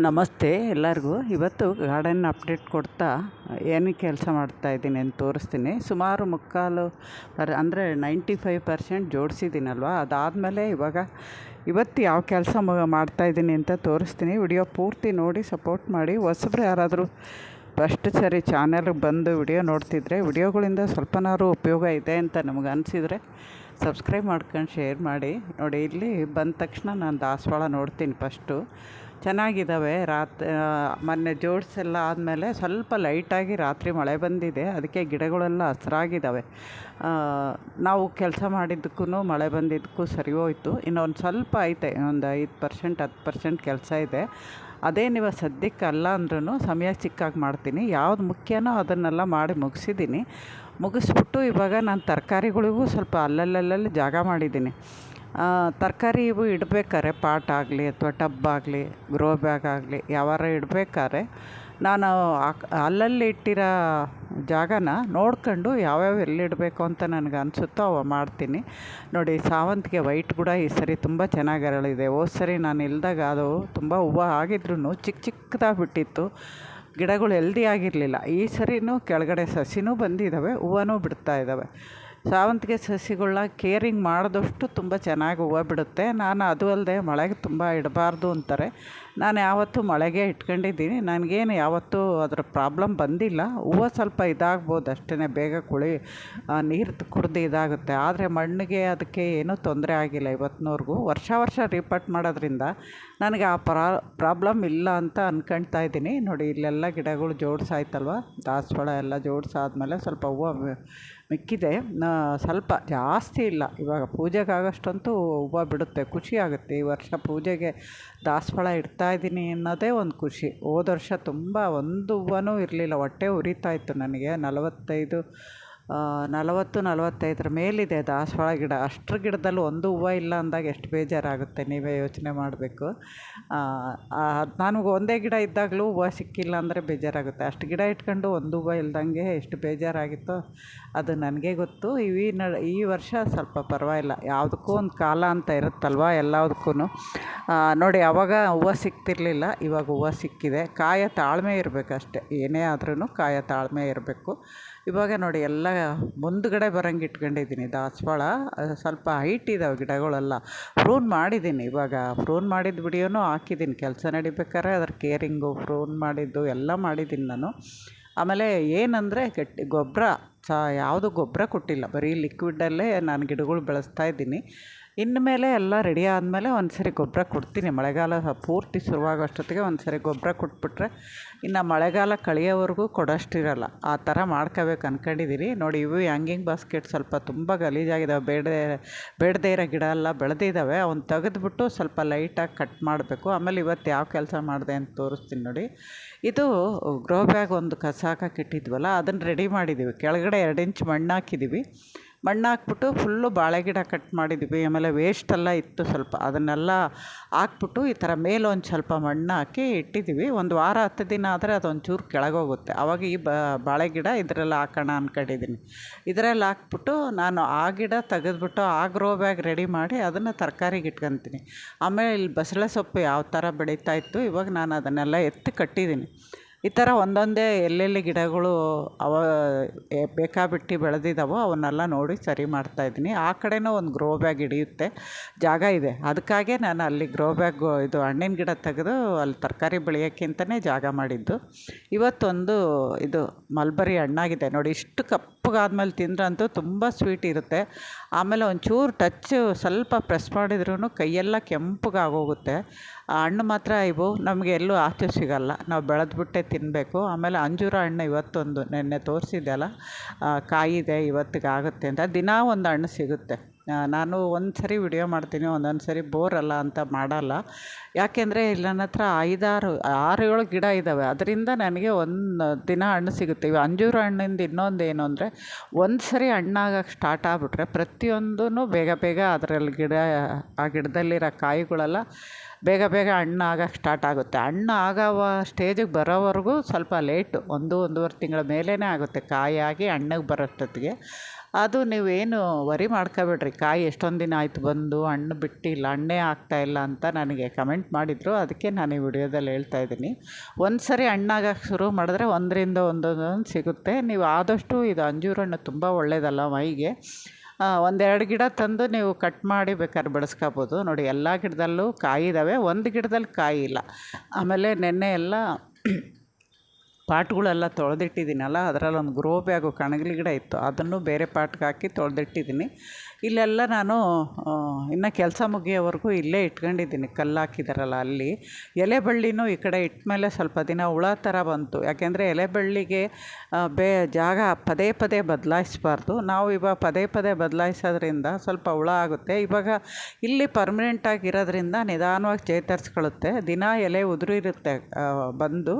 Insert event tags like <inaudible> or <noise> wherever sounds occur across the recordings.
ನಮಸ್ತೆ ಎಲ್ಲರಿಗೂ. ಇವತ್ತು ಗಾರ್ಡನ್ ಅಪ್ಡೇಟ್ ಕೊಡ್ತಾ ಏನು ಕೆಲಸ ಮಾಡ್ತಾಯಿದ್ದೀನಿ ಅಂತ ತೋರಿಸ್ತೀನಿ. ಸುಮಾರು ಮುಕ್ಕಾಲು ಪರ್ ಅಂದರೆ ನೈಂಟಿ ಫೈವ್ ಪರ್ಸೆಂಟ್ ಜೋಡಿಸಿದ್ದೀನಲ್ವ? ಅದಾದಮೇಲೆ ಇವಾಗ ಇವತ್ತು ಯಾವ ಕೆಲಸ ಮಾಡ್ತಾಯಿದ್ದೀನಿ ಅಂತ ತೋರಿಸ್ತೀನಿ. ವಿಡಿಯೋ ಪೂರ್ತಿ ನೋಡಿ ಸಪೋರ್ಟ್ ಮಾಡಿ. ಹೊಸಬ್ರು ಯಾರಾದರೂ ಫಸ್ಟ್ ಸರಿ ಚಾನೆಲ್ಗೆ ಬಂದು ವಿಡಿಯೋ ನೋಡ್ತಿದ್ರೆ ವಿಡಿಯೋಗಳಿಂದ ಸ್ವಲ್ಪನಾದ್ರು ಉಪಯೋಗ ಇದೆ ಅಂತ ನಮಗೆ ಅನಿಸಿದರೆ ಸಬ್ಸ್ಕ್ರೈಬ್ ಮಾಡ್ಕೊಂಡು ಶೇರ್ ಮಾಡಿ. ನೋಡಿ, ಇಲ್ಲಿ ಬಂದ ತಕ್ಷಣ ನಾನು ದಾಸವಾಳ ನೋಡ್ತೀನಿ ಫಸ್ಟು ಚೆನ್ನಾಗಿದ್ದಾವೆ ರಾತ್ರಿ ಮೊನ್ನೆ ಜೋಡಿಸೆಲ್ಲ ಆದಮೇಲೆ ಸ್ವಲ್ಪ ಲೈಟಾಗಿ ರಾತ್ರಿ ಮಳೆ ಬಂದಿದೆ. ಅದಕ್ಕೆ ಗಿಡಗಳೆಲ್ಲ ಹಸಿರಾಗಿದ್ದಾವೆ ನಾವು ಕೆಲಸ ಮಾಡಿದ್ದಕ್ಕೂ ಮಳೆ ಬಂದಿದ್ದಕ್ಕೂ ಸರಿ ಹೋಯ್ತು. ಇನ್ನೊಂದು ಸ್ವಲ್ಪ ಐತೆ, ಒಂದು ಐದು ಪರ್ಸೆಂಟ್, ಹತ್ತು ಪರ್ಸೆಂಟ್ ಕೆಲಸ ಇದೆ. ಅದೇ ನೀವು ಸದ್ಯಕ್ಕೆ ಅಲ್ಲ ಅಂದ್ರೂ ಸಮಯ ಚಿಕ್ಕಾಗಿ ಮಾಡ್ತೀನಿ. ಯಾವ್ದು ಮುಖ್ಯನೋ ಅದನ್ನೆಲ್ಲ ಮಾಡಿ ಮುಗಿಸಿದ್ದೀನಿ. ಮುಗಿಸ್ಬಿಟ್ಟು ಇವಾಗ ನಾನು ತರಕಾರಿಗಳಿಗೂ ಸ್ವಲ್ಪ ಅಲ್ಲಲ್ಲಲ್ಲಿ ಜಾಗ ಮಾಡಿದ್ದೀನಿ. ತರಕಾರಿ ಇವು ಇಡಬೇಕಾರೆ ಪಾಟ್ ಆಗಲಿ ಅಥವಾ ಟಬ್ ಆಗಲಿ ಗ್ರೋ ಬ್ಯಾಗ್ ಆಗಲಿ ಯಾವಾರ ಇಡ್ಬೇಕಾದ್ರೆ ನಾನು ಅಲ್ಲಲ್ಲಿ ಇಟ್ಟಿರೋ ಜಾಗನ ನೋಡ್ಕೊಂಡು ಯಾವ್ಯಾವ ಎಲ್ಲಿಡಬೇಕು ಅಂತ ನನಗೆ ಅನಿಸುತ್ತೋ ಅವ ಮಾಡ್ತೀನಿ. ನೋಡಿ, ಸಾವಂತಿಗೆ ವೈಟ್ ಕೂಡ ಈ ಸರಿ ತುಂಬ ಚೆನ್ನಾಗಿ ಅರಳಿದೆ. ಹೋದ ಸರಿ ನಾನು ಇಲ್ದಾಗ ಅದು ತುಂಬ ಹೂವು ಆಗಿದ್ರೂ ಚಿಕ್ಕ ಚಿಕ್ಕದಾಗಿ ಬಿಟ್ಟಿತ್ತು. ಗಿಡಗಳು ಎಲ್ದಿ ಆಗಿರಲಿಲ್ಲ. ಈ ಸರಿನೂ ಕೆಳಗಡೆ ಸಸಿನೂ ಬಂದಿದ್ದಾವೆ ಹೂವನೂ ಬಿಡ್ತಾ ಇದ್ದಾವೆ ಸಾವಂತಿಗೆ ಸಸಿಗಳನ್ನ ಕೇರಿಂಗ್ ಮಾಡಿದಷ್ಟು ತುಂಬ ಚೆನ್ನಾಗಿ ಹೂವು ಬಿಡುತ್ತೆ. ನಾನು ಅದು ಅಲ್ಲದೆ ಮಳೆಗೆ ತುಂಬ ಇಡಬಾರ್ದು ಅಂತಾರೆ. ನಾನು ಯಾವತ್ತೂ ಮಳೆಗೆ ಇಟ್ಕೊಂಡಿದ್ದೀನಿ. ನನಗೇನು ಯಾವತ್ತೂ ಅದರ ಪ್ರಾಬ್ಲಮ್ ಬಂದಿಲ್ಲ. ಹೂವು ಸ್ವಲ್ಪ ಇದಾಗ್ಬೋದು ಅಷ್ಟೇ ಬೇಗ ಕುಳಿ ನೀರು ಕುಡ್ದು ಇದಾಗುತ್ತೆ. ಆದರೆ ಮಣ್ಣಿಗೆ ಅದಕ್ಕೆ ಏನೂ ತೊಂದರೆ ಆಗಿಲ್ಲ ಇವತ್ತಿನವರೆಗೂ ವರ್ಷ ವರ್ಷ ರಿಪೋರ್ಟ್ ಮಾಡೋದ್ರಿಂದ ನನಗೆ ಆ ಪ್ರಾ, ಪ್ರಾಬ್ಲಮ್ ಇಲ್ಲ ಅಂತ ಅಂದ್ಕೊಳ್ತಾ ಇದ್ದೀನಿ. ನೋಡಿ, ಇಲ್ಲೆಲ್ಲ ಗಿಡಗಳು ಜೋಡಿಸಾಯ್ತಲ್ವ? ದಾಸವಾಳ ಎಲ್ಲ ಜೋಡಿಸಾದ್ಮೇಲೆ ಸ್ವಲ್ಪ ಹೂವು ಮಿಕ್ಕಿದೆ. ಸ್ವಲ್ಪ ಜಾಸ್ತಿ ಇಲ್ಲ. ಇವಾಗ ಪೂಜೆಗಾಗೋಷ್ಟಂತೂ ಹೂವು ಬಿಡುತ್ತೆ. ಖುಷಿ ಆಗುತ್ತೆ. ಈ ವರ್ಷ ಪೂಜೆಗೆ ದಾಸವಾಳ ಇಡ್ತಾಯಿದ್ದೀನಿ ಅನ್ನೋದೇ ಒಂದು ಖುಷಿ. ಹೋದ ವರ್ಷ ತುಂಬ ಒಂದು ಹೂವನೂ ಇರಲಿಲ್ಲ. ಹೊಟ್ಟೆ ಉರಿತಾಯಿತ್ತು ನನಗೆ. ನಲವತ್ತೈದು ನಲವತ್ತು, ನಲವತ್ತೈದರ ಮೇಲಿದೆ ದಾಸವಾಳ ಗಿಡ. ಅಷ್ಟರ ಗಿಡದಲ್ಲಿ ಒಂದು ಹೂವು ಇಲ್ಲ ಅಂದಾಗ ಎಷ್ಟು ಬೇಜಾರಾಗುತ್ತೆ, ನೀವೇ ಯೋಚನೆ ಮಾಡಬೇಕು. ನನಗೆ ಒಂದೇ ಗಿಡ ಇದ್ದಾಗಲೂ ಹೂವು ಸಿಕ್ಕಿಲ್ಲ ಅಂದರೆ ಬೇಜಾರಾಗುತ್ತೆ. ಅಷ್ಟು ಗಿಡ ಇಟ್ಕೊಂಡು ಒಂದು ಹೂವು ಇಲ್ದಂಗೆ ಎಷ್ಟು ಬೇಜಾರಾಗಿತ್ತೋ ಅದು ನನಗೆ ಗೊತ್ತು. ಈ ನ, ಈ ವರ್ಷ ಸ್ವಲ್ಪ ಪರವಾಗಿಲ್ಲ. ಯಾವುದಕ್ಕೂ ಒಂದು ಕಾಲ ಅಂತ ಇರುತ್ತಲ್ವ ಎಲ್ಲದಕ್ಕೂ ನೋಡಿ ಆವಾಗ ಹೂವು ಸಿಗ್ತಿರಲಿಲ್ಲ ಇವಾಗ ಹೂವು ಸಿಕ್ಕಿದೆ. ಕಾಯ ತಾಳ್ಮೆ ಇರಬೇಕು ಅಷ್ಟೇ ಏನೇ ಆದ್ರೂ ಕಾಯ ತಾಳ್ಮೆ ಇರಬೇಕು. ಇವಾಗ ನೋಡಿ, ಎಲ್ಲ ಮುಂದುಗಡೆ ಬರಂಗೆ ಇಟ್ಕೊಂಡಿದ್ದೀನಿ ದಾಸವಾಳ ಸ್ವಲ್ಪ ಹೈಟ್ ಇದಾವೆ ಗಿಡಗಳೆಲ್ಲ. ಫ್ರೂನ್ ಮಾಡಿದ್ದೀನಿ ಇವಾಗ. ಫ್ರೂನ್ ಮಾಡಿದ ವಿಡಿಯೋನೂ ಹಾಕಿದ್ದೀನಿ. ಕೆಲಸ ನಡಿಬೇಕಾದ್ರೆ ಅದ್ರ ಕೇರಿಂಗು ಫ್ರೂನ್ ಮಾಡಿದ್ದು ಎಲ್ಲ ಮಾಡಿದ್ದೀನಿ ನಾನು. ಆಮೇಲೆ ಏನಂದರೆ ಗಟ್ಟಿ ಗೊಬ್ಬರ ಸಹ ಯಾವುದು ಗೊಬ್ಬರ ಕೊಟ್ಟಿಲ್ಲ. ಬರೀ ಲಿಕ್ವಿಡಲ್ಲೇ ನಾನು ಗಿಡಗಳು ಬೆಳೆಸ್ತಾ ಇದ್ದೀನಿ. ಇನ್ಮೇಲೆ ಎಲ್ಲ ರೆಡಿ ಆದಮೇಲೆ ಒಂದು ಸರಿ ಗೊಬ್ಬರ ಕೊಡ್ತೀನಿ. ಮಳೆಗಾಲ ಪೂರ್ತಿ ಶುರುವಾಗೋ ಅಷ್ಟೊತ್ತಿಗೆ ಒಂದು ಸರಿ ಗೊಬ್ಬರ ಕೊಟ್ಬಿಟ್ರೆ ಇನ್ನು ಮಳೆಗಾಲ ಕಳೆಯೋವರೆಗೂ ಕೊಡೋಷ್ಟಿರಲ್ಲ. ಆ ಥರ ಮಾಡ್ಕೋಬೇಕು ಅಂದ್ಕೊಂಡಿದ್ದೀನಿ ನೋಡಿ, ಇವು ಹ್ಯಾಂಗಿಂಗ್ ಬಾಸ್ಕೆಟ್ ಸ್ವಲ್ಪ ತುಂಬ ಗಲೀಜಾಗಿದ್ದಾವೆ ಬೇಡ ಬೇಡದೇ ಇರೋ ಗಿಡ ಎಲ್ಲ ಬೆಳೆದಿದ್ದಾವೆ ಅವ್ನ ತೆಗೆದುಬಿಟ್ಟು ಸ್ವಲ್ಪ ಲೈಟಾಗಿ ಕಟ್ ಮಾಡಬೇಕು. ಆಮೇಲೆ ಇವತ್ತು ಯಾವ ಕೆಲಸ ಮಾಡಿದೆ ಅಂತ ತೋರಿಸ್ತೀನಿ ನೋಡಿ. ಇದು ಗ್ರೋ ಬ್ಯಾಗ್ ಒಂದು ಕಸ ಹಾಕಕ್ಕೆ ಇಟ್ಟಿದ್ವಲ್ಲ, ಅದನ್ನು ರೆಡಿ ಮಾಡಿದ್ದೀವಿ ಕೆಳಗಡೆ ಎರಡು ಇಂಚ್ ಮಣ್ಣು ಹಾಕಿದ್ದೀವಿ ಮಣ್ಣು ಹಾಕ್ಬಿಟ್ಟು ಫುಲ್ಲು ಬಾಳೆ ಗಿಡ ಕಟ್ ಮಾಡಿದ್ವಿ. ಆಮೇಲೆ ವೇಸ್ಟೆಲ್ಲ ಇತ್ತು ಸ್ವಲ್ಪ. ಅದನ್ನೆಲ್ಲ ಹಾಕ್ಬಿಟ್ಟು ಈ ಥರ ಮೇಲೊಂದು ಸ್ವಲ್ಪ ಮಣ್ಣು ಹಾಕಿ ಇಟ್ಟಿದ್ದೀವಿ ಒಂದು ವಾರ ಹತ್ತು ದಿನ ಆದರೆ ಅದೊಂಚೂರು ಕೆಳಗೋಗುತ್ತೆ. ಆವಾಗ ಈ ಬಾಳೆ ಗಿಡ ಇದರಲ್ಲಿ ಹಾಕೋಣ ಅಂದ್ಕೊಂಡಿದ್ದೀನಿ ಇದರಲ್ಲಿ ಹಾಕ್ಬಿಟ್ಟು ನಾನು ಆ ಗಿಡ ತೆಗೆದ್ಬಿಟ್ಟು ಆ ಗ್ರೋ ಬ್ಯಾಗ್ ರೆಡಿ ಮಾಡಿ ಅದನ್ನು ತರಕಾರಿಗೆ ಇಟ್ಕೊತೀನಿ. ಆಮೇಲೆ ಇಲ್ಲಿ ಬಸಳೆ ಸೊಪ್ಪು ಯಾವ ಥರ ಬೆಳೀತಾ ಇತ್ತು, ಇವಾಗ ನಾನು ಅದನ್ನೆಲ್ಲ ಎತ್ತಿ ಕಟ್ಟಿದ್ದೀನಿ ಈ ಥರ ಒಂದೊಂದೇ ಎಲ್ಲೆಲ್ಲಿ ಗಿಡಗಳು ಅವ ಬೇಕಾಬಿಟ್ಟಿ ಬೆಳೆದಿದ್ದಾವೋ ಅವನ್ನೆಲ್ಲ ನೋಡಿ ಸರಿ ಮಾಡ್ತಾಯಿದ್ದೀನಿ ಆ ಕಡೆನೂ ಒಂದು ಗ್ರೋ ಬ್ಯಾಗ್ ಹಿಡಿಯುತ್ತೆ. ಜಾಗ ಇದೆ. ಅದಕ್ಕಾಗೇ ನಾನು ಅಲ್ಲಿ ಗ್ರೋ ಬ್ಯಾಗ್ ಇದು ಹಣ್ಣಿನ ಗಿಡ ತೆಗೆದು ಅಲ್ಲಿ ತರಕಾರಿ ಬೆಳೆಯೋಕ್ಕಿಂತಲೇ ಜಾಗ ಮಾಡಿದ್ದು. ಇವತ್ತೊಂದು ಇದು ಮಲ್ಬರಿ ಹಣ್ಣಾಗಿದೆ. ನೋಡಿ ಇಷ್ಟು ಕಪ್ಪಗಾದ್ಮೇಲೆ ತಿಂದ್ರಂತೂ ತುಂಬ ಸ್ವೀಟ್ ಇರುತ್ತೆ. ಆಮೇಲೆ ಒಂಚೂರು ಟಚ್ ಸ್ವಲ್ಪ ಪ್ರೆಸ್ ಮಾಡಿದ್ರೂ ಕೈಯೆಲ್ಲ ಕೆಂಪಗಾಗೋಗುತ್ತೆ. ಆ ಹಣ್ಣು ಮಾತ್ರ ಇವು. ನಮಗೆ ಎಲ್ಲೂ ಆಚೆ ಸಿಗೋಲ್ಲ. ನಾವು ಬೆಳೆದ್ಬಿಟ್ಟೆ ತಿನ್ನಬೇಕು ಆಮೇಲೆ ಅಂಜೂರ ಹಣ್ಣು ಇವತ್ತೊಂದು ನೆನ್ನೆ ತೋರಿಸಿದ್ದೆ ಅಲ್ಲ ಕಾಯಿದೆ ಇವತ್ತಿಗೆ ಆಗುತ್ತೆ ಅಂತ. ದಿನ ಒಂದು ಹಣ್ಣು ಸಿಗುತ್ತೆ. ನಾನು ಒಂದು ಸರಿ ವಿಡಿಯೋ ಮಾಡ್ತೀನಿ, ಒಂದೊಂದು ಸರಿ ಬೋರಲ್ಲ ಅಂತ ಮಾಡಲ್ಲ. ಯಾಕೆಂದರೆ ಇಲ್ಲಿ ನನ್ನ ಹತ್ರ ಐದಾರು ಆರು ಏಳು ಗಿಡ ಇದ್ದಾವೆ ಅದರಿಂದ ನನಗೆ ಒಂದು ದಿನ ಹಣ್ಣು ಸಿಗುತ್ತೆ. ಇವು ಅಂಜೂರ ಹಣ್ಣಿಂದ ಇನ್ನೊಂದು ಏನು ಅಂದರೆ, ಒಂದು ಸರಿ ಹಣ್ಣಾಗಕ್ಕೆ ಸ್ಟಾರ್ಟ್ ಆಗಿಬಿಟ್ರೆ ಪ್ರತಿಯೊಂದೂ ಬೇಗ ಬೇಗ ಅದರಲ್ಲಿ ಗಿಡ, ಆ ಗಿಡದಲ್ಲಿರೋ ಕಾಯಿಗಳೆಲ್ಲ ಬೇಗ ಬೇಗ ಹಣ್ಣು ಆಗಕ್ಕೆ ಸ್ಟಾರ್ಟ್ ಆಗುತ್ತೆ. ಹಣ್ಣು ಆಗವ ಸ್ಟೇಜಿಗೆ ಬರೋವರೆಗೂ ಸ್ವಲ್ಪ ಲೇಟು ಒಂದು, ಒಂದೂವರೆ ತಿಂಗಳ ಮೇಲೇ ಆಗುತ್ತೆ. ಕಾಯಾಗಿ ಹಣ್ಣಿಗೆ ಬರೋಷ್ಟೊತ್ತಿಗೆ. ಅದು ನೀವೇನು ವರಿ ಮಾಡ್ಕೋಬೇಡ್ರಿ. ಕಾಯಿ ಎಷ್ಟೊಂದು ದಿನ ಆಯಿತು ಬಂದು ಹಣ್ಣು ಬಿಟ್ಟಿಲ್ಲ ಹಣ್ಣೇ ಆಗ್ತಾಯಿಲ್ಲ ಅಂತ ನನಗೆ ಕಮೆಂಟ್ ಮಾಡಿದರು. ಅದಕ್ಕೆ ನಾನು ಈ ವಿಡಿಯೋದಲ್ಲಿ ಹೇಳ್ತಾ ಇದ್ದೀನಿ. ಒಂದು ಸರಿ ಹಣ್ಣಾಗಕ್ಕೆ ಶುರು ಮಾಡಿದ್ರೆ ಒಂದರಿಂದ ಒಂದೊಂದೊಂದು ಸಿಗುತ್ತೆ. ನೀವು ಆದಷ್ಟು ಇದು ಅಂಜೂರ ಹಣ್ಣು ತುಂಬ ಒಳ್ಳೆಯದಲ್ಲ ಮೈಗೆ. ಒಂದೆರಡು ಗಿಡ ತಂದು ನೀವು ಕಟ್ ಮಾಡಿ ಬೇಕಾದ್ರೆ ಬೆಳೆಸ್ಕೋಬೋದು. ನೋಡಿ, ಎಲ್ಲ ಗಿಡದಲ್ಲೂ ಕಾಯಿ ಇದ್ದಾವೆ ಒಂದು ಗಿಡದಲ್ಲಿ ಕಾಯಿ ಇಲ್ಲ ಆಮೇಲೆ ನೆನ್ನೆ ಎಲ್ಲ <clears throat> ಪಾಟ್ಗಳೆಲ್ಲ ತೊಳೆದಿಟ್ಟಿದ್ದೀನಲ್ಲ ಅದರಲ್ಲೊಂದು ಗ್ರೋ ಬ್ಯಾಗು ಕಣಗಿಲ ಗಿಡ ಇತ್ತು, ಅದನ್ನು ಬೇರೆ ಪಾಟ್ಗೆ ಹಾಕಿ ತೊಳೆದಿಟ್ಟಿದ್ದೀನಿ. ಇಲ್ಲೆಲ್ಲ ನಾನು ಇನ್ನು ಕೆಲಸ ಮುಗಿಯೋವರೆಗೂ ಇಲ್ಲೇ ಇಟ್ಕೊಂಡಿದ್ದೀನಿ, ಕಲ್ಲು ಹಾಕಿದಾರಲ್ಲ ಅಲ್ಲಿ. ಎಲೆ ಬಳ್ಳಿನೂ ಈ ಕಡೆ ಇಟ್ಟ ಮೇಲೆ ಸ್ವಲ್ಪ ದಿನ ಹುಳ ಥರ ಬಂತು. ಯಾಕೆಂದರೆ ಎಲೆ ಬಳ್ಳಿಗೆ ಬೇ, ಜಾಗ ಪದೇ ಪದೇ ಬದಲಾಯಿಸ್ಬಾರ್ದು. ನಾವು ಇವಾಗ ಪದೇ ಪದೇ ಬದಲಾಯಿಸೋದ್ರಿಂದ ಸ್ವಲ್ಪ ಹುಳ ಆಗುತ್ತೆ. ಇವಾಗ ಇಲ್ಲಿ ಪರ್ಮನೆಂಟಾಗಿ ಇರೋದ್ರಿಂದ ನಿಧಾನವಾಗಿ ಚೇತರಿಸ್ಕೊಳ್ಳುತ್ತೆ. ದಿನ ಎಲೆ ಉದುರಿರುತ್ತೆ ಬಂದು.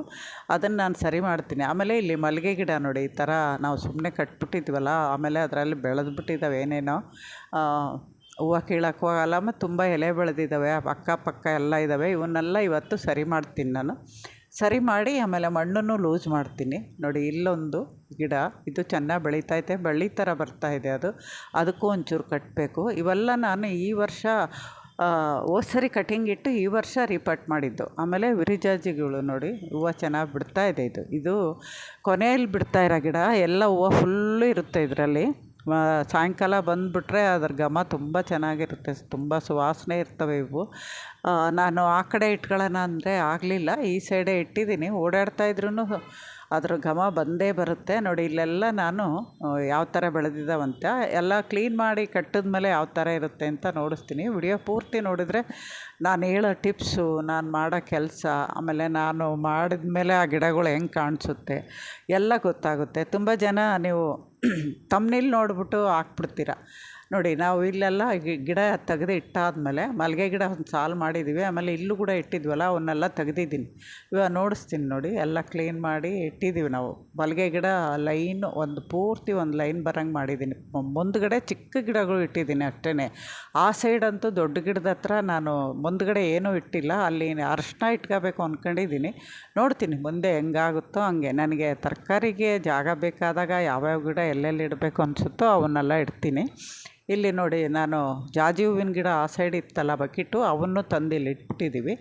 ಅದನ್ನು ನಾನು ಸರಿ ಮಾಡ್ತೀನಿ. ಆಮೇಲೆ ಇಲ್ಲಿ ಮಲ್ಲಿಗೆ ಗಿಡ ನೋಡಿ, ಈ ಥರ ನಾವು ಸುಮ್ಮನೆ ಕಟ್ಬಿಟ್ಟಿದ್ವಲ್ಲ, ಆಮೇಲೆ ಅದರಲ್ಲಿ ಬೆಳೆದ್ಬಿಟ್ಟಿದ್ದಾವೆ ಏನೇನೋ. ಹೂವು ಕೀಳೋಕ್ಕೂ ಆಗಲ್ಲ ಮತ್ತು ತುಂಬ ಎಲೆ ಬೆಳೆದಿದ್ದಾವೆ ಅಕ್ಕಪಕ್ಕ ಎಲ್ಲ ಇದ್ದಾವೆ ಇವನ್ನೆಲ್ಲ ಇವತ್ತು ಸರಿ ಮಾಡ್ತೀನಿ ನಾನು. ಸರಿ ಮಾಡಿ ಆಮೇಲೆ ಮಣ್ಣನ್ನು ಲೂಸ್ ಮಾಡ್ತೀನಿ. ನೋಡಿ, ಇಲ್ಲೊಂದು ಗಿಡ, ಇದು ಚೆನ್ನಾಗಿ ಬೆಳೀತೈತೆ, ಬಳ್ಳಿ ಥರ ಬರ್ತಾಯಿದೆ ಅದು. ಅದಕ್ಕೂ ಒಂಚೂರು ಕಟ್ಟಬೇಕು ಇವೆಲ್ಲ ನಾನು ಈ ವರ್ಷ ಹೋದ ಸರಿ ಕಟಿಂಗ್ ಇಟ್ಟು ಈ ವರ್ಷ ರಿಪಾರ್ಟ್ ಮಾಡಿದ್ದು. ಆಮೇಲೆ ವಿರಿಜಾಜಿಗಳು ನೋಡಿ, ಹೂವು ಚೆನ್ನಾಗಿ ಬಿಡ್ತಾ ಇದೆ ಇದು. ಇದು ಕೊನೆಯಲ್ಲಿ ಬಿಡ್ತಾ ಇರೋ ಗಿಡ, ಎಲ್ಲ ಹೂವು ಫುಲ್ಲು ಇರುತ್ತೆ ಇದರಲ್ಲಿ. ಸಾಯಂಕಾಲ ಬಂದುಬಿಟ್ರೆ ಅದ್ರ ಘಮ ತುಂಬ ಚೆನ್ನಾಗಿರುತ್ತೆ, ತುಂಬ ಸುವಾಸನೆ ಇರ್ತವೆ ಇವು. ನಾನು ಆ ಕಡೆ ಇಟ್ಕೊಳ್ಳೋಣ ಅಂದರೆ ಆಗಲಿಲ್ಲ, ಈ ಸೈಡೇ ಇಟ್ಟಿದ್ದೀನಿ. ಓಡಾಡ್ತಾ ಇದ್ರೂ ಅದ್ರ ಘಮ ಬಂದೇ ಬರುತ್ತೆ. ನೋಡಿ, ಇಲ್ಲೆಲ್ಲ ನಾನು ಯಾವ ಥರ ಬೆಳೆದಿದ್ದಾವಂತ, ಎಲ್ಲ ಕ್ಲೀನ್ ಮಾಡಿ ಕಟ್ಟಿದ ಮೇಲೆ ಯಾವ ಥರ ಇರುತ್ತೆ ಅಂತ ನೋಡಿಸ್ತೀನಿ. ವಿಡಿಯೋ ಪೂರ್ತಿ ನೋಡಿದರೆ ನಾನು ಹೇಳೋ ಟಿಪ್ಸು, ನಾನು ಮಾಡೋ ಕೆಲಸ, ಆಮೇಲೆ ನಾನು ಮಾಡಿದ ಮೇಲೆ ಆ ಗಿಡಗಳು ಹೆಂಗೆ ಕಾಣಿಸುತ್ತೆ, ಎಲ್ಲ ಗೊತ್ತಾಗುತ್ತೆ. ತುಂಬ ಜನ ನೀವು ತಮ್ಮನೇಲಿ ನೋಡಿಬಿಟ್ಟು ಹಾಕ್ಬಿಡ್ತೀರ ನೋಡಿ, ನಾವು ಇಲ್ಲೆಲ್ಲ ಗಿಡ ತೆಗ್ದು ಇಟ್ಟಾದಮೇಲೆ ಮಲ್ಲಿಗೆ ಗಿಡ ಒಂದು ಸಾಲು ಮಾಡಿದ್ದೀವಿ ಆಮೇಲೆ ಇಲ್ಲೂ ಕೂಡ ಇಟ್ಟಿದ್ವಲ್ಲ, ಅವನ್ನೆಲ್ಲ ತೆಗೆದಿದ್ದೀನಿ. ಇವಾಗ ನೋಡಿಸ್ತೀನಿ ನೋಡಿ, ಎಲ್ಲ ಕ್ಲೀನ್ ಮಾಡಿ ಇಟ್ಟಿದ್ದೀವಿ ನಾವು. ಮಲ್ಲಿಗೆ ಗಿಡ ಲೈನು ಒಂದು ಪೂರ್ತಿ ಒಂದು ಲೈನ್ ಬರೋಂಗೆ ಮಾಡಿದ್ದೀನಿ ಮುಂದ್ಗಡೆ ಚಿಕ್ಕ ಗಿಡಗಳು ಇಟ್ಟಿದ್ದೀನಿ ಅಷ್ಟೇ ಆ ಸೈಡ್ ಅಂತೂ ದೊಡ್ಡ ಗಿಡದ ಹತ್ರ ನಾನು ಮುಂದ್ಗಡೆ ಏನೂ ಇಟ್ಟಿಲ್ಲ. ಅಲ್ಲಿ ಅರಶಿನ ಇಟ್ಕೋಬೇಕು ಅಂದ್ಕೊಂಡಿದ್ದೀನಿ ನೋಡ್ತೀನಿ ಮುಂದೆ ಹೆಂಗಾಗುತ್ತೋ ಹಂಗೆ. ನನಗೆ ತರಕಾರಿಗೆ ಜಾಗ ಬೇಕಾದಾಗ ಯಾವ್ಯಾವ ಗಿಡ ಎಲ್ಲೆಲ್ಲಿ ಇಡಬೇಕು ಅನಿಸುತ್ತೋ ಅವನ್ನೆಲ್ಲ ಇಡ್ತೀನಿ. ಇಲ್ಲಿ ನೋಡಿ, ನಾನು ಜಾಜಿ ಹೂವಿನ ಗಿಡ ಆ ಸೈಡ್ ಇತ್ತಲ್ಲ ಬಕಿಟು ಅವನ್ನು ತಂದು ಇಲ್ಲಿ ಇಟ್ಬಿಟ್ಟಿದ್ದೀವಿ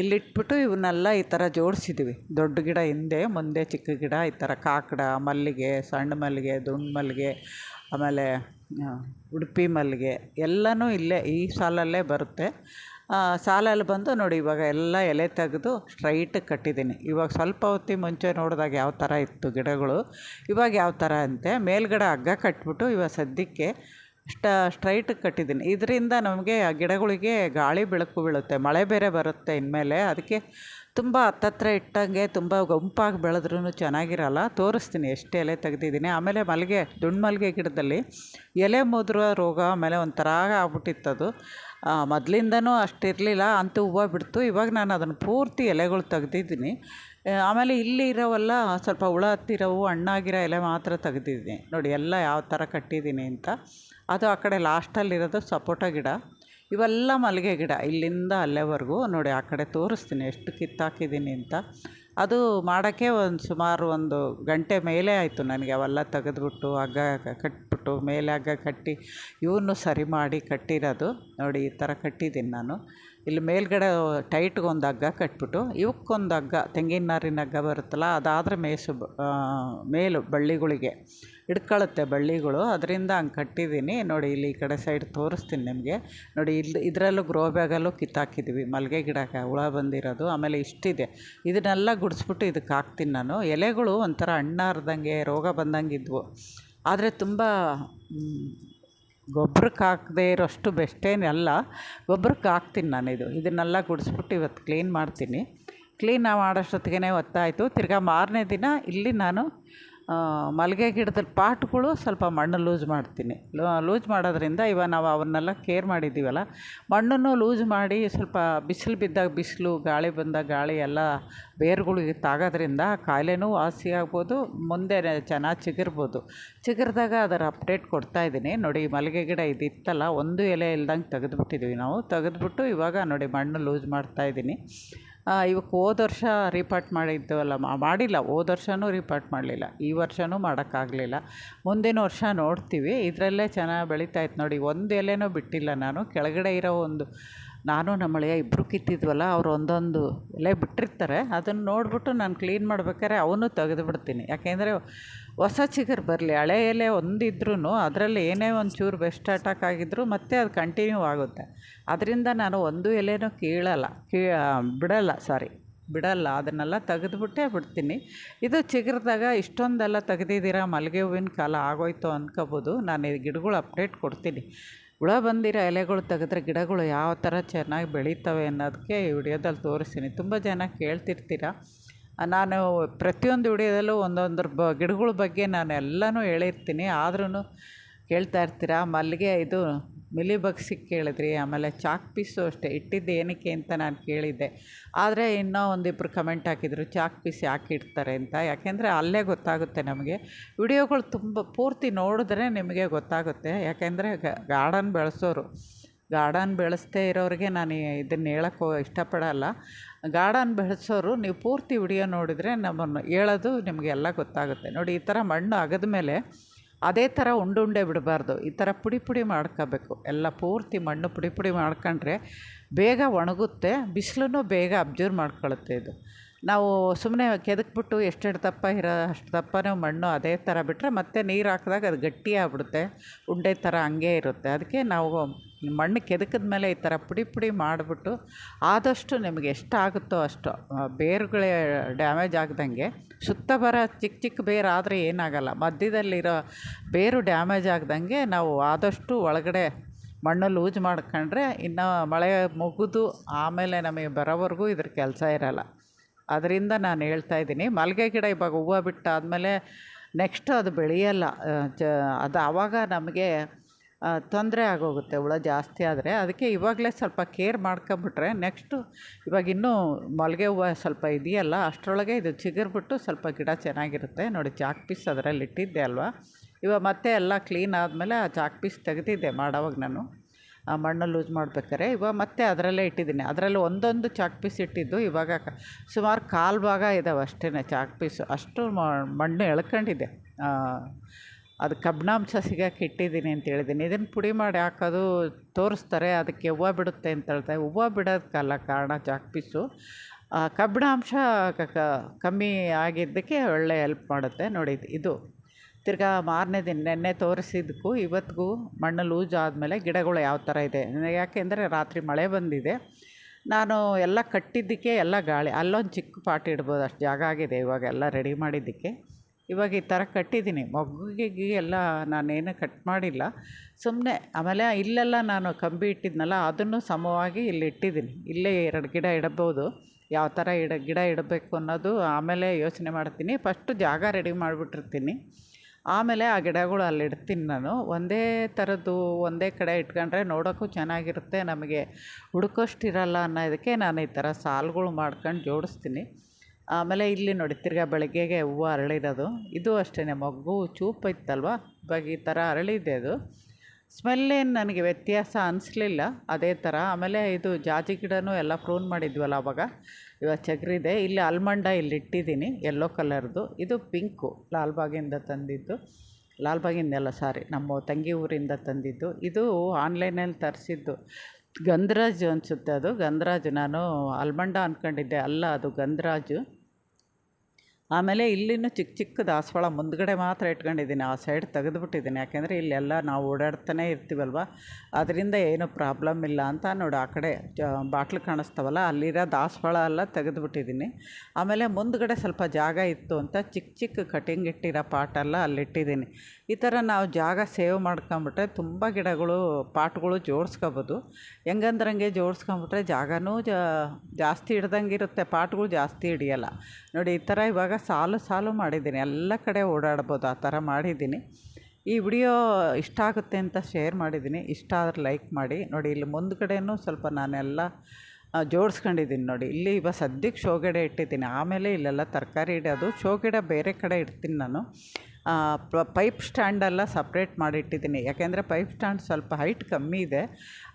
ಇಲ್ಲಿ ಇಟ್ಬಿಟ್ಟು ಇವನ್ನೆಲ್ಲ ಈ ಥರ ಜೋಡಿಸಿದ್ದೀವಿ. ದೊಡ್ಡ ಗಿಡ ಹಿಂದೆ, ಮುಂದೆ ಚಿಕ್ಕ ಗಿಡ, ಈ ಥರ ಕಾಕಡ, ಮಲ್ಲಿಗೆ, ಸಣ್ಣ ಮಲ್ಲಿಗೆ, ದುಂಡು ಮಲ್ಲಿಗೆ, ಆಮೇಲೆ ಉಡುಪಿ ಮಲ್ಲಿಗೆ, ಎಲ್ಲನೂ ಇಲ್ಲೇ ಈ ಸಾಲಲ್ಲೇ ಬರುತ್ತೆ. ಸಾಲಲ್ಲಿ ಬಂದು ನೋಡಿ, ಇವಾಗ ಎಲ್ಲ ಎಲೆ ತೆಗೆದು ಸ್ಟ್ರೈಟ್ ಕಟ್ಟಿದ್ದೀನಿ. ಇವಾಗ ಸ್ವಲ್ಪ ಹೊತ್ತಿಗೆ ಮುಂಚೆ ನೋಡಿದಾಗ ಯಾವ ಥರ ಇತ್ತು ಗಿಡಗಳು, ಇವಾಗ ಯಾವ ಥರ ಅಂತೆ. ಮೇಲ್ಗಡೆ ಹಗ್ಗ ಕಟ್ಬಿಟ್ಟು ಇವಾಗ ಸದ್ಯಕ್ಕೆ ಸ್ಟ ಸ್ಟ್ರೈಟ್ ಕಟ್ಟಿದ್ದೀನಿ. ಇದರಿಂದ ನಮಗೆ ಆ ಗಿಡಗಳಿಗೆ ಗಾಳಿ ಬೆಳಕು ಬೀಳುತ್ತೆ. ಮಳೆ ಬೇರೆ ಬರುತ್ತೆ ಇನ್ಮೇಲೆ. ಅದಕ್ಕೆ ತುಂಬ ಹತ್ತತ್ರ ಇಟ್ಟಂಗೆ ತುಂಬ ಗುಂಪಾಗಿ ಬೆಳೆದ್ರೂ ಚೆನ್ನಾಗಿರಲ್ಲ. ತೋರಿಸ್ತೀನಿ ಎಷ್ಟು ಎಲೆ ತೆಗ್ದಿದ್ದೀನಿ. ಆಮೇಲೆ ಮಲ್ಲಿಗೆ, ದುಂಡು ಮಲ್ಲಿಗೆ ಗಿಡದಲ್ಲಿ ಎಲೆ ಮುದುರೋ ರೋಗ ಆಮೇಲೆ ಒಂಥರ ಆಗ್ಬಿಟ್ಟಿತ್ತು ಮೊದಲಿಂದನೂ ಅಷ್ಟಿರಲಿಲ್ಲ, ಅಂತೂ ಹೂವು ಬಿಡ್ತು. ಇವಾಗ ನಾನು ಅದನ್ನು ಪೂರ್ತಿ ಎಲೆಗಳು ತೆಗೆದಿದ್ದೀನಿ. ಆಮೇಲೆ ಇಲ್ಲಿ ಇರೋವೆಲ್ಲ, ಸ್ವಲ್ಪ ಹುಳ ಹತ್ತಿರೋವು, ಹಣ್ಣಾಗಿರೋ ಎಲೆ ಮಾತ್ರ ತೆಗೆದಿದ್ದೀನಿ. ನೋಡಿ, ಎಲ್ಲ ಯಾವ ಥರ ಕಟ್ಟಿದ್ದೀನಿ ಅಂತ. ಅದು ಆ ಕಡೆ ಲಾಸ್ಟಲ್ಲಿರೋದು ಸಪೋಟ ಗಿಡ. ಇವೆಲ್ಲ ಮಲ್ಲಿಗೆ ಗಿಡ, ಇಲ್ಲಿಂದ ಅಲ್ಲೇವರೆಗೂ. ನೋಡಿ, ಆ ಕಡೆ ತೋರಿಸ್ತೀನಿ, ಎಷ್ಟು ಕಿತ್ತಾಕಿದ್ದೀನಿ ಅಂತ. ಅದು ಮಾಡೋಕ್ಕೆ ಒಂದು ಸುಮಾರು ಒಂದು ಗಂಟೆ ಮೇಲೆ ಆಯಿತು ನನಗೆ, ಅವೆಲ್ಲ ತೆಗೆದ್ಬಿಟ್ಟು ಹಗ್ಗ ಕಟ್ಬಿಟ್ಟು ಮೇಲೆ ಹಗ್ಗ ಕಟ್ಟಿ ಇವನ್ನು ಸರಿ ಮಾಡಿ ಕಟ್ಟಿರೋದು. ನೋಡಿ, ಈ ಥರ ಕಟ್ಟಿದ್ದೀನಿ ನಾನು. ಇಲ್ಲಿ ಮೇಲ್ಗಡೆ ಟೈಟ್ಗೊಂದು ಹಗ್ಗ ಕಟ್ಬಿಟ್ಟು, ಇವಕ್ಕೊಂದು ಹಗ್ಗ, ತೆಂಗಿನ ನಾರಿನ ಹಗ್ಗ ಬರುತ್ತಲ್ಲ, ಅದಾದರೆ ಮೇಸು ಮೇಲು ಬಳ್ಳಿಗಳಿಗೆ ಹಿಡ್ಕೊಳ್ಳುತ್ತೆ ಬಳ್ಳಿಗಳು. ಅದರಿಂದ ಹಂಗೆ ಕಟ್ಟಿದ್ದೀನಿ ನೋಡಿ, ಇಲ್ಲಿ ಈ ಕಡೆ ಸೈಡ್ ತೋರಿಸ್ತೀನಿ ನಿಮಗೆ. ನೋಡಿ ಇಲ್ಲಿ ಇದರಲ್ಲೂ ಗ್ರೋ ಬ್ಯಾಗಲ್ಲೂ ಕಿತ್ತಾಕಿದ್ದೀವಿ ಮಲ್ಲಿಗೆ ಗಿಡಕ್ಕೆ ಹುಳ ಬಂದಿರೋದು. ಆಮೇಲೆ ಇಷ್ಟಿದೆ. ಇದನ್ನೆಲ್ಲ ಗುಡಿಸ್ಬಿಟ್ಟು ಇದಕ್ಕೆ ಹಾಕ್ತೀನಿ ನಾನು. ಎಲೆಗಳು ಒಂಥರ ಹಣ್ಣಾರ್ದಂಗೆ ರೋಗ ಬಂದಂಗೆ ಇದ್ವು ಆದರೆ ತುಂಬ ಗೊಬ್ಬರಕ್ಕೆ ಹಾಕದೇ ಇರೋಷ್ಟು ಬೆಸ್ಟೇನಲ್ಲ ಗೊಬ್ಬರಕ್ಕೆ ಹಾಕ್ತೀನಿ ನಾನು ಇದು. ಇದನ್ನೆಲ್ಲ ಗುಡಿಸ್ಬಿಟ್ಟು ಇವತ್ತು ಕ್ಲೀನ್ ಮಾಡ್ತೀನಿ. ಕ್ಲೀನ್ ಮಾಡೋಷ್ಟೊತ್ತಿಗೆ ಒತ್ತಾಯಿತು ತಿರ್ಗಾ ಮಾರನೇ ದಿನ ಇಲ್ಲಿ ನಾನು ಮಲ್ಲಿಗೆ ಗಿಡದ ಪಾಟ್ಗಳು ಸ್ವಲ್ಪ ಮಣ್ಣು ಲೂಸ್ ಮಾಡ್ತೀನಿ. ಲೂಸ್ ಮಾಡೋದ್ರಿಂದ ಇವಾಗ ನಾವು ಅವನ್ನೆಲ್ಲ ಕೇರ್ ಮಾಡಿದ್ದೀವಲ್ಲ, ಮಣ್ಣನ್ನು ಲೂಸ್ ಮಾಡಿ ಸ್ವಲ್ಪ ಬಿಸಿಲು ಬಿದ್ದಾಗ ಬಿಸಿಲು, ಗಾಳಿ ಬಂದಾಗ ಗಾಳಿ ಎಲ್ಲ ಬೇರುಗಳಿಗೆ ತಾಗೋದ್ರಿಂದ ಕಾಯಿಲೆನೂ ವಾಸಿ ಆಗ್ಬೋದು, ಮುಂದೆ ಚೆನ್ನಾಗಿ ಚಿಗುರ್ಬೋದು. ಚಿಗುರಿದಾಗ ಅದರ ಅಪ್ಡೇಟ್ ಕೊಡ್ತಾ ಇದ್ದೀನಿ. ನೋಡಿ ಮಲ್ಲಿಗೆ ಗಿಡ ಇದಿತ್ತಲ್ಲ, ಒಂದು ಎಲೆ ಇಲ್ದಂಗೆ ತೆಗೆದುಬಿಟ್ಟಿದ್ದೀವಿ ನಾವು. ತೆಗೆದುಬಿಟ್ಟು ಇವಾಗ ನೋಡಿ ಮಣ್ಣು ಲೂಸ್ ಮಾಡ್ತಾಯಿದ್ದೀನಿ ಇವಕ್ಕೆ ಹೋದ ವರ್ಷ ರಿಪೋರ್ಟ್ ಮಾಡಿದ್ದವಲ್ಲ? ಮಾಡಿಲ್ಲ. ಹೋದ ವರ್ಷವೂ ರಿಪೋರ್ಟ್ ಮಾಡಲಿಲ್ಲ. ಈ ವರ್ಷವೂ ಮಾಡೋಕ್ಕಾಗಲಿಲ್ಲ. ಮುಂದಿನ ವರ್ಷ ನೋಡ್ತೀವಿ. ಇದರಲ್ಲೇ ಚೆನ್ನಾಗಿ ಬೆಳೀತಾಯಿತ್ತು ನೋಡಿ. ಒಂದು ಎಲೆನೂ ಬಿಟ್ಟಿಲ್ಲ ನಾನು. ಕೆಳಗಡೆ ಇರೋ ಒಂದು, ನಾನು ನಮ್ಮ ಅಳಿಯ ಇಬ್ಬರು ಕಿತ್ತಿದ್ವಲ್ಲ, ಅವ್ರು ಒಂದೊಂದು ಎಲೆ ಬಿಟ್ಟಿರ್ತಾರೆ. ಅದನ್ನು ನೋಡಿಬಿಟ್ಟು ನಾನು ಕ್ಲೀನ್ ಮಾಡ್ಬೇಕಾದ್ರೆ ಅವನ್ನೂ ತೆಗೆದು ಬಿಡ್ತೀನಿ ಯಾಕೆಂದರೆ ಹೊಸ ಚಿಗುರು ಬರಲಿ, ಹಳೆ ಎಲೆ ಒಂದಿದ್ರೂ ಅದರಲ್ಲಿ ಏನೇ ಒಂದು ಚೂರು ಬೆಸ್ಟ್ ಅಟ್ಯಾಕ್ ಆಗಿದ್ದರೂ ಮತ್ತೆ ಅದು ಕಂಟಿನ್ಯೂ ಆಗುತ್ತೆ. ಅದರಿಂದ ನಾನು ಒಂದು ಎಲೆನೂ ಕೀಳಲ್ಲ, ಕೀ ಬಿಡಲ್ಲ ಸಾರಿ ಬಿಡಲ್ಲ. ಅದನ್ನೆಲ್ಲ ತೆಗೆದುಬಿಟ್ಟೇ ಬಿಡ್ತೀನಿ. ಇದು ಚಿಗುರಿದಾಗ ಇಷ್ಟೊಂದೆಲ್ಲ ತೆಗೆದಿದ್ದೀರಾ ಮಲ್ಲಿಗೆ ಹೂವಿನ ಕಾಲ ಆಗೋಯ್ತು ಅನ್ಕೋಬೋದು. ನಾನು ಈ ಗಿಡಗಳು ಅಪ್ಡೇಟ್ ಕೊಡ್ತೀನಿ. ಹುಳ ಬಂದಿರೋ ಎಲೆಗಳು ತೆಗೆದ್ರೆ ಗಿಡಗಳು ಯಾವ ಥರ ಚೆನ್ನಾಗಿ ಬೆಳೀತವೆ ಅನ್ನೋದಕ್ಕೆ ಈ ವಿಡಿಯೋದಲ್ಲಿ ತೋರಿಸ್ತೀನಿ. ತುಂಬ ಜನ ಕೇಳ್ತಿರ್ತೀರ? ನಾನು ಪ್ರತಿಯೊಂದು ವಿಡಿಯೋದಲ್ಲೂ ಒಂದೊಂದ್ರ ಬ, ಗಿಡಗಳ ಬಗ್ಗೆ ನಾನು ಎಲ್ಲನೂ ಹೇಳಿರ್ತೀನಿ. ಆದ್ರೂ ಕೇಳ್ತಾ ಇರ್ತೀರ? ಮಲ್ಲಿಗೆ ಇದು ಮಿಲಿ ಬಗ್ಸಿಗೆ ಕೇಳಿದ್ರಿ. ಆಮೇಲೆ ಚಾಕ್ ಪೀಸು ಅಷ್ಟೇ. ಇಟ್ಟಿದ್ದು ಏನಕ್ಕೆ ಅಂತ ನಾನು ಕೇಳಿದ್ದೆ. ಆದರೆ ಇನ್ನೂ ಒಂದಿಬ್ಬರು ಕಮೆಂಟ್ ಹಾಕಿದರು, ಚಾಕ್ ಪೀಸ್ ಯಾಕೆ ಇಡ್ತಾರೆ ಅಂತ. ಯಾಕೆಂದರೆ ಅಲ್ಲೇ ಗೊತ್ತಾಗುತ್ತೆ ನಮಗೆ. ವಿಡಿಯೋಗಳು ತುಂಬ, ಪೂರ್ತಿ ನೋಡಿದ್ರೆ ನಿಮಗೆ ಗೊತ್ತಾಗುತ್ತೆ. ಯಾಕೆಂದರೆ ಗಾರ್ಡನ್ ಬೆಳೆಸೋರು. ಗಾರ್ಡನ್ ಬೆಳೆಸ್ದೇ ಇರೋರಿಗೆ ನಾನು ಇದನ್ನು ಹೇಳೋಕ್ಕೆ ಇಷ್ಟಪಡಲ್ಲ. ಗಾರ್ಡನ್ ಬೆಳೆಸೋರು ನೀವು ಪೂರ್ತಿ ವಿಡಿಯೋ ನೋಡಿದರೆ ನಮ್ಮನ್ನು ಹೇಳೋದು ನಿಮಗೆಲ್ಲ ಗೊತ್ತಾಗುತ್ತೆ. ನೋಡಿ, ಈ ಥರ ಮಣ್ಣು ಅಗದ ಮೇಲೆ ಅದೇ ಥರ ಉಂಡೆ ಉಂಡೆ ಬಿಡಬಾರ್ದು. ಈ ಥರ ಪುಡಿ ಪುಡಿ ಮಾಡ್ಕೋಬೇಕು. ಎಲ್ಲ ಪೂರ್ತಿ ಮಣ್ಣು ಪುಡಿ ಪುಡಿ ಮಾಡ್ಕೊಂಡ್ರೆ ಬೇಗ ಒಣಗುತ್ತೆ ಬಿಸಿಲೂ ಬೇಗ ಅಬ್ಸರ್ವ್ ಮಾಡ್ಕೊಳ್ಳುತ್ತೆ ಇದು. ನಾವು ಸುಮ್ಮನೆ ಕೆದಕ್ಬಿಟ್ಟು ಎಷ್ಟೆಷ್ಟು ದಪ್ಪ ಇರೋ ಅಷ್ಟು ದಪ್ಪನೂ ಮಣ್ಣು ಅದೇ ಥರ ಬಿಟ್ಟರೆ ಮತ್ತೆ ನೀರು ಹಾಕಿದಾಗ ಅದು ಗಟ್ಟಿ ಆಗ್ಬಿಡುತ್ತೆ, ಉಂಡೆ ಥರ ಹಂಗೆ ಇರುತ್ತೆ. ಅದಕ್ಕೆ ನಾವು ಮಣ್ಣು ಕೆದಕಿದ ಮೇಲೆ ಈ ಥರ ಪುಡಿ ಪುಡಿ ಮಾಡಿಬಿಟ್ಟು ಆದಷ್ಟು ನಿಮಗೆ ಎಷ್ಟಾಗುತ್ತೋ ಅಷ್ಟು ಬೇರುಗಳೇ ಡ್ಯಾಮೇಜ್ ಆಗ್ದಂಗೆ ಸುತ್ತ ಬರೋ ಚಿಕ್ಕ ಚಿಕ್ಕ ಬೇರು ಆದರೆ ಏನಾಗಲ್ಲ, ಮಧ್ಯದಲ್ಲಿರೋ ಬೇರು ಡ್ಯಾಮೇಜ್ ಆಗ್ದಂಗೆ ನಾವು ಆದಷ್ಟು ಒಳಗಡೆ ಮಣ್ಣು ಲೂಸ್ ಮಾಡ್ಕೊಂಡ್ರೆ ಇನ್ನು ಮಳೆ ಮುಗಿದು ಆಮೇಲೆ ನಮಗೆ ಬರೋವರೆಗೂ ಇದ್ರ ಕೆಲಸ ಇರೋಲ್ಲ. ಅದರಿಂದ ನಾನು ಹೇಳ್ತಾ ಇದ್ದೀನಿ. ಮಲ್ಲಿಗೆ ಗಿಡ ಇವಾಗ ಹೂವು ಬಿಟ್ಟಾದಮೇಲೆ ನೆಕ್ಸ್ಟ್ ಅದು ಬೆಳೆಯಲ್ಲ. ಚ, ಅದು ಆವಾಗ ನಮಗೆ ತೊಂದರೆ ಆಗೋಗುತ್ತೆ. ಹುಳ ಜಾಸ್ತಿ ಆದರೆ ಅದಕ್ಕೆ ಇವಾಗಲೇ ಸ್ವಲ್ಪ ಕೇರ್ ಮಾಡ್ಕೊಂಬಿಟ್ರೆ ನೆಕ್ಸ್ಟು ಇವಾಗ ಇನ್ನೂ ಮಲ್ಲಿಗೆ ಹೂವು ಸ್ವಲ್ಪ ಇದೆಯಲ್ಲ, ಅಷ್ಟರೊಳಗೆ ಇದು ಚಿಗುರ್ಬಿಟ್ಟು ಸ್ವಲ್ಪ ಗಿಡ ಚೆನ್ನಾಗಿರುತ್ತೆ. ನೋಡಿ ಚಾಕ್ ಪೀಸ್ ಅದರಲ್ಲಿ ಇಟ್ಟಿದ್ದೆ ಅಲ್ವಾ? ಇವಾಗ ಮತ್ತೆ ಎಲ್ಲ ಕ್ಲೀನ್ ಆದಮೇಲೆ ಆ ಚಾಕ್ ಪೀಸ್ ತೆಗೆದಿದ್ದೆ ಮಾಡೋವಾಗ ನಾನು. ಆ ಮಣ್ಣು ಲೂಸ್ ಮಾಡ್ಬೇಕಾರೆ ಇವಾಗ ಮತ್ತೆ ಅದರಲ್ಲೇ ಇಟ್ಟಿದ್ದೀನಿ. ಅದರಲ್ಲಿ ಒಂದೊಂದು ಚಾಕ್ ಪೀಸ್ ಇಟ್ಟಿದ್ದು ಇವಾಗ ಸುಮಾರು ಕಾಲು ಭಾಗ ಇದ್ದಾವೆ ಅಷ್ಟೇ ಚಾಕ್ ಪೀಸು. ಅಷ್ಟು ಮಣ್ಣು ಎಳ್ಕೊಂಡಿದೆ. ಅದು ಕಬ್ಬಿಣಾಂಶ ಸಿಗೋಕೆ ಇಟ್ಟಿದ್ದೀನಿ ಅಂತ ಹೇಳಿದ್ದೀನಿ. ಇದನ್ನು ಪುಡಿ ಮಾಡಿ ಹಾಕೋದು ತೋರಿಸ್ತಾರೆ. ಅದಕ್ಕೆ ಹೂವು ಬಿಡುತ್ತೆ ಅಂತ ಹೇಳ್ತಾರೆ. ಹೂವು ಬಿಡೋದಕ್ಕಲ್ಲ ಕಾರಣ ಚಾಕ್ ಪೀಸು. ಕಬ್ಬಿಣಾಂಶ ಕಮ್ಮಿ ಆಗಿದ್ದಕ್ಕೆ ಒಳ್ಳೆ ಹೆಲ್ಪ್ ಮಾಡುತ್ತೆ. ನೋಡಿ ಇದು. ತಿರ್ಗಾ ಮಾರನೇ ದಿನ ನೆನ್ನೆ ತೋರಿಸಿದ್ದಕ್ಕೂ ಇವತ್ತಿಗೂ ಮಣ್ಣು ಲೂಸ್ ಆದಮೇಲೆ ಗಿಡಗಳು ಯಾವ ಥರ ಇದೆ. ಯಾಕೆಂದರೆ ರಾತ್ರಿ ಮಳೆ ಬಂದಿದೆ. ನಾನು ಎಲ್ಲ ಕಟ್ಟಿದ್ದಕ್ಕೆ ಎಲ್ಲ ಗಾಳಿ, ಅಲ್ಲೊಂದು ಚಿಕ್ಕ ಪಾಟ್ ಇಡ್ಬೋದು, ಅಷ್ಟು ಜಾಗ ಆಗಿದೆ ಇವಾಗ ಎಲ್ಲ ರೆಡಿ ಮಾಡಿದ್ದಕ್ಕೆ. ಇವಾಗ ಈ ಥರ ಕಟ್ಟಿದ್ದೀನಿ. ಮೊಗ್ಗಿಗೆ ಎಲ್ಲ ನಾನೇನು ಕಟ್ ಮಾಡಿಲ್ಲ. ಸುಮ್ಮನೆ ಆಮೇಲೆ ಇಲ್ಲೆಲ್ಲ ನಾನು ಕಂಬಿ ಇಟ್ಟಿದ್ನಲ್ಲ, ಅದನ್ನು ಸಮವಾಗಿ ಇಲ್ಲಿ ಇಟ್ಟಿದ್ದೀನಿ. ಇಲ್ಲೇ ಎರಡು ಗಿಡ ಇಡಬಹುದು ಯಾವ ಥರ ಇಡ, ಗಿಡ ಇಡಬೇಕು ಅನ್ನೋದು ಆಮೇಲೆ ಯೋಚನೆ ಮಾಡ್ತೀನಿ. ಫಸ್ಟು ಜಾಗ ರೆಡಿ ಮಾಡಿಬಿಟ್ಟಿರ್ತೀನಿ. ಆಮೇಲೆ ಆ ಗಿಡಗಳು ಅಲ್ಲಿ ಇಡ್ತೀನಿ ನಾನು. ಒಂದೇ ಥರದ್ದು ಒಂದೇ ಕಡೆ ಇಟ್ಕೊಂಡ್ರೆ ನೋಡೋಕ್ಕೂ ಚೆನ್ನಾಗಿರುತ್ತೆ, ನಮಗೆ ಹುಡುಕೋಷ್ಟಿರಲ್ಲ ಅನ್ನೋದಕ್ಕೆ ನಾನು ಈ ಥರ ಸಾಲುಗಳು ಮಾಡ್ಕೊಂಡು ಜೋಡಿಸ್ತೀನಿ. ಆಮೇಲೆ ಇಲ್ಲಿ ನೋಡಿ, ತಿರ್ಗಾ ಬೆಳಗ್ಗೆಗೆ ಹೂವು ಅರಳಿರೋದು. ಇದು ಅಷ್ಟೇ, ಮೊಗ್ಗು ಚೂಪು ಇತ್ತಲ್ವ? ಇವಾಗ ಈ ಥರ ಅರಳಿದೆ ಅದು. ಸ್ಮೆಲ್ ಏನು ನನಗೆ ವ್ಯತ್ಯಾಸ ಅನಿಸ್ಲಿಲ್ಲ. ಅದೇ ಥರ ಆಮೇಲೆ ಇದು ಜಾಜಿ ಗಿಡನೂ ಎಲ್ಲ ಪ್ರೂನ್ ಮಾಡಿದ್ವಲ್ಲ ಅವಾಗ. ಇವಾಗ ಚಗ್ರಿದೆ. ಇಲ್ಲಿ ಆಲ್ಮಂಡ ಇಲ್ಲಿ ಇಟ್ಟಿದ್ದೀನಿ ಎಲ್ಲೋ ಕಲರ್ದು ಇದು ಪಿಂಕು ಲಾಲ್ಬಾಗಿಂದ ತಂದಿದ್ದು. ಲಾಲ್ಬಾಗಿಂದಲ್ಲ ಸಾರಿ ನಮ್ಮ ತಂಗಿ ಊರಿಂದ ತಂದಿದ್ದು. ಇದು ಆನ್ಲೈನಲ್ಲಿ ತರಿಸಿದ್ದು. ಗಂಧರಾಜು ಅನಿಸುತ್ತೆ ಅದು. ಗಂಧರಾಜು ನಾನು ಆಲ್ಮಂಡ ಅಂದ್ಕೊಂಡಿದ್ದೆ ಅಲ್ಲ, ಅದು ಗಂಧರಾಜು. ಆಮೇಲೆ ಇಲ್ಲಿನೂ ಚಿಕ್ಕ ಚಿಕ್ಕ ದಾಸವಾಳ ಮುಂದ್ಗಡೆ ಮಾತ್ರ ಇಟ್ಕೊಂಡಿದ್ದೀನಿ. ಆ ಸೈಡ್ ತೆಗೆದುಬಿಟ್ಟಿದ್ದೀನಿ. ಯಾಕೆಂದರೆ ಇಲ್ಲೆಲ್ಲ ನಾವು ಓಡಾಡ್ತಾನೆ ಇರ್ತೀವಲ್ವ? ಅದರಿಂದ ಏನು ಪ್ರಾಬ್ಲಮ್ ಇಲ್ಲ ಅಂತ ನೋಡಿ. ಆ ಕಡೆ ಬಾಟ್ಲು ಕಾಣಿಸ್ತಾವಲ್ಲ ಅಲ್ಲಿರೋ ದಾಸವಾಳ ಎಲ್ಲ ತೆಗೆದುಬಿಟ್ಟಿದ್ದೀನಿ. ಆಮೇಲೆ ಮುಂದ್ಗಡೆ ಸ್ವಲ್ಪ ಜಾಗ ಇತ್ತು ಅಂತ ಚಿಕ್ಕ ಚಿಕ್ಕ ಕಟಿಂಗ್ ಇಟ್ಟಿರೋ ಪಾಟೆಲ್ಲ ಅಲ್ಲಿಟ್ಟಿದ್ದೀನಿ. ಈ ಥರ ನಾವು ಜಾಗ ಸೇವ್ ಮಾಡ್ಕೊಂಬಿಟ್ರೆ ತುಂಬ ಗಿಡಗಳು, ಪಾಟ್ಗಳು ಜೋಡಿಸ್ಕೋಬೋದು. ಹೆಂಗಂದ್ರಂಗೆ ಜೋಡಿಸ್ಕೊಂಬಿಟ್ರೆ ಜಾಗನೂ ಜಾಸ್ತಿ ಹಿಡ್ದಂಗೆ ಇರುತ್ತೆ ಪಾಟ್ಗಳು ಜಾಸ್ತಿ ಹಿಡಿಯಲ್ಲ. ನೋಡಿ, ಈ ಥರ ಇವಾಗ ಸಾಲು ಸಾಲು ಮಾಡಿದ್ದೀನಿ. ಎಲ್ಲ ಕಡೆ ಓಡಾಡ್ಬೋದು, ಆ ಥರ ಮಾಡಿದ್ದೀನಿ. ಈ ವಿಡಿಯೋ ಇಷ್ಟ ಆಗುತ್ತೆ ಅಂತ ಶೇರ್ ಮಾಡಿದ್ದೀನಿ. ಇಷ್ಟ ಆದರೆ ಲೈಕ್ ಮಾಡಿ. ನೋಡಿ, ಇಲ್ಲಿ ಮುಂದ್ಗಡೆಯೂ ಸ್ವಲ್ಪ ನಾನೆಲ್ಲ ಜೋಡಿಸ್ಕೊಂಡಿದ್ದೀನಿ ನೋಡಿ. ಇಲ್ಲಿ ಇವಾಗ ಸದ್ಯಕ್ಕೆ ಶೋ ಗಿಡ ಇಟ್ಟಿದ್ದೀನಿ. ಆಮೇಲೆ ಇಲ್ಲೆಲ್ಲ ತರಕಾರಿ ಇಡೋದು. ಶೋ ಗಿಡ ಬೇರೆ ಕಡೆ ಇಡ್ತೀನಿ ನಾನು. ಪೈಪ್ ಸ್ಟ್ಯಾಂಡೆಲ್ಲ ಸಪ್ರೇಟ್ ಮಾಡಿಟ್ಟಿದ್ದೀನಿ. ಯಾಕೆಂದರೆ ಪೈಪ್ ಸ್ಟ್ಯಾಂಡ್ ಸ್ವಲ್ಪ ಹೈಟ್ ಕಮ್ಮಿ ಇದೆ.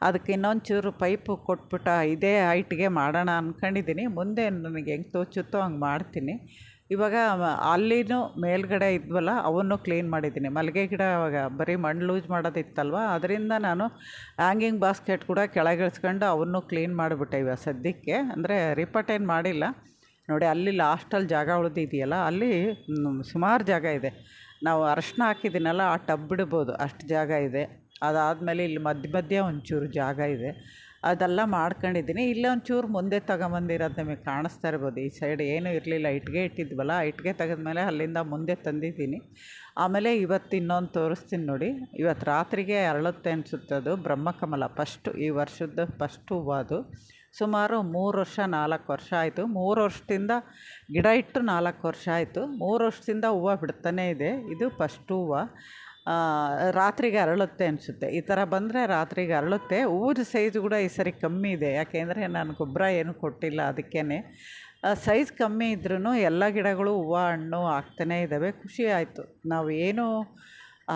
ಅದಕ್ಕೆ ಇನ್ನೊಂಚೂರು ಪೈಪು ಕೊಟ್ಬಿಟ್ಟು ಇದೇ ಹೈಟ್ಗೆ ಮಾಡೋಣ ಅಂದ್ಕೊಂಡಿದ್ದೀನಿ ಮುಂದೆ ನನಗೆ ಹೆಂಗೆ ತೋಚುತ್ತೋ ಹಂಗೆ ಮಾಡ್ತೀನಿ. ಇವಾಗ ಅಲ್ಲಿನೂ ಮೇಲ್ಗಡೆ ಇದ್ವಲ್ಲ, ಅವನ್ನು ಕ್ಲೀನ್ ಮಾಡಿದ್ದೀನಿ. ಮಲ್ಲಿಗೆ ಗಿಡ ಅವಾಗ ಬರೀ ಮಣ್ಣು ಲೂಸ್ ಮಾಡೋದಿತ್ತಲ್ವ? ಅದರಿಂದ ನಾನು ಹ್ಯಾಂಗಿಂಗ್ ಬಾಸ್ಕೆಟ್ ಕೂಡ ಕೆಳಗಿಳಿಸ್ಕೊಂಡು ಅವನ್ನು ಕ್ಲೀನ್ ಮಾಡಿಬಿಟ್ಟೆ ಇವಾಗ ಸದ್ಯಕ್ಕೆ. ಅಂದರೆ ರಿಪೋರ್ಟ್ ಏನು ಮಾಡಿಲ್ಲ. ನೋಡಿ, ಅಲ್ಲಿ ಲಾಸ್ಟಲ್ಲಿ ಜಾಗ ಉಳಿದಿದೆಯಲ್ಲ ಅಲ್ಲಿ ಸುಮಾರು ಜಾಗ ಇದೆ. ನಾವು ಅರಶಿನ ಹಾಕಿದ್ದೀನಲ್ಲ ಆ ಟಬ್ ಇಡ್ಬೋದು ಅಷ್ಟು ಜಾಗ ಇದೆ. ಅದಾದಮೇಲೆ ಇಲ್ಲಿ ಮಧ್ಯ ಮಧ್ಯ ಒಂಚೂರು ಜಾಗ ಇದೆ. ಅದೆಲ್ಲ ಮಾಡ್ಕೊಂಡಿದ್ದೀನಿ. ಇಲ್ಲೇ ಒಂಚೂರು ಮುಂದೆ ತಗೊಂಬಂದಿರೋದು ನಿಮಗೆ ಕಾಣಿಸ್ತಾ ಇರ್ಬೋದು. ಈ ಸೈಡ್ ಏನೂ ಇರಲಿಲ್ಲ. ಇಟ್ಟಿಗೆ ಇಟ್ಟಿದ್ವಲ್ಲ, ಆ ಇಟ್ಟಿಗೆ ತೆಗೆದ್ಮೇಲೆ ಅಲ್ಲಿಂದ ಮುಂದೆ ತಂದಿದ್ದೀನಿ. ಆಮೇಲೆ ಇವತ್ತು ಇನ್ನೊಂದು ತೋರಿಸ್ತೀನಿ ನೋಡಿ. ಇವತ್ತು ರಾತ್ರಿಗೆ ಅರಳುತ್ತೆ ಅನಿಸುತ್ತೆ ಅದು ಬ್ರಹ್ಮಕಮಲ. ಫಸ್ಟು ಈ ವರ್ಷದ ಫಸ್ಟ್ ಹೂವು ಅದು ಸುಮಾರು ಮೂರು ವರ್ಷ, ನಾಲ್ಕು ವರ್ಷ ಆಯಿತು. ಮೂರು ವರ್ಷದಿಂದ ಗಿಡ ಇಟ್ಟು ನಾಲ್ಕು ವರ್ಷ ಆಯಿತು. ಮೂರು ವರ್ಷದಿಂದ ಹೂವು ಬಿಡ್ತಾನೇ ಇದೆ. ಇದು ಫಸ್ಟ್ ಹೂವು. ರಾತ್ರಿಗೆ ಅರಳುತ್ತೆ ಅನಿಸುತ್ತೆ. ಈ ಥರ ಬಂದರೆ ರಾತ್ರಿಗೆ ಅರಳುತ್ತೆ. ಹೂವಿನ ಸೈಜ್ ಕೂಡ ಈ ಸರಿ ಕಮ್ಮಿ ಇದೆ. ಯಾಕೆಂದರೆ ನಾನು ಗೊಬ್ಬರ ಏನು ಕೊಟ್ಟಿಲ್ಲ ಅದಕ್ಕೇ ಸೈಜ್ ಕಮ್ಮಿ ಇದ್ರೂ ಎಲ್ಲ ಗಿಡಗಳು ಹೂವು, ಹಣ್ಣು ಆಗ್ತಾನೇ ಇದ್ದಾವೆ. ಖುಷಿ ಆಯಿತು. ನಾವು ಏನು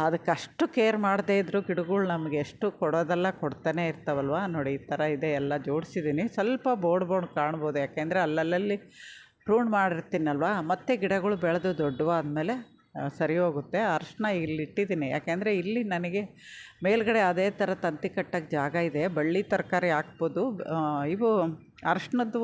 ಅದಕ್ಕೆ ಅಷ್ಟು ಕೇರ್ ಮಾಡದೇ ಇದ್ದರೂ ಗಿಡಗಳು ನಮಗೆ ಎಷ್ಟು ಕೊಡೋದೆಲ್ಲ ಕೊಡ್ತಾನೆ ಇರ್ತಾವಲ್ವ? ನೋಡಿ, ಈ ಥರ ಇದೆ, ಎಲ್ಲ ಜೋಡಿಸಿದ್ದೀನಿ. ಸ್ವಲ್ಪ ಬೋರ್ಡ್ ಬೋಡ್ ಕಾಣ್ಬೋದು, ಯಾಕೆಂದರೆ ಅಲ್ಲಲ್ಲಿ ಪ್ರೂನ್ ಮಾಡಿರ್ತೀನಲ್ವ? ಮತ್ತೆ ಗಿಡಗಳು ಬೆಳೆದು ದೊಡ್ಡವಾದ್ಮೇಲೆ ಸರಿ ಹೋಗುತ್ತೆ. ಅರಶಿನ ಇಟ್ಟಿದ್ದೀನಿ. ಯಾಕೆಂದರೆ ಇಲ್ಲಿ ನನಗೆ ಮೇಲ್ಗಡೆ ಅದೇ ಥರ ತಂತಿ ಕಟ್ಟೋಕ್ಕೆ ಜಾಗ ಇದೆ. ಬಳ್ಳಿ ತರಕಾರಿ ಹಾಕ್ಬೋದು. ಇವು ಅರಶಿನದ್ದು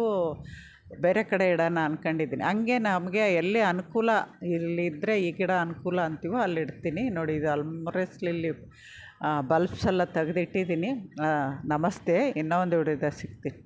ಬೇರೆ ಕಡೆ ಇಡೋಣ ಅಂದ್ಕೊಂಡಿದ್ದೀನಿ ಹಂಗೆ ನಮಗೆ ಎಲ್ಲಿ ಅನುಕೂಲ ಇಲ್ಲಿದ್ದರೆ ಈ ಗಿಡ ಅನುಕೂಲ ಅಂತೀವೋ ಅಲ್ಲಿ ಇಡ್ತೀನಿ ನೋಡಿ, ಇದು ಅಲ್ಮರೆಸ್ ಇಲ್ಲಿ ಬಲ್ಬ್ಸ್ ಎಲ್ಲ ತೆಗೆದಿಟ್ಟಿದ್ದೀನಿ. ನಮಸ್ತೆ. ಇನ್ನೊಂದು ವಿಡಿಯೋದಾಗ ಸಿಗ್ತೀನಿ.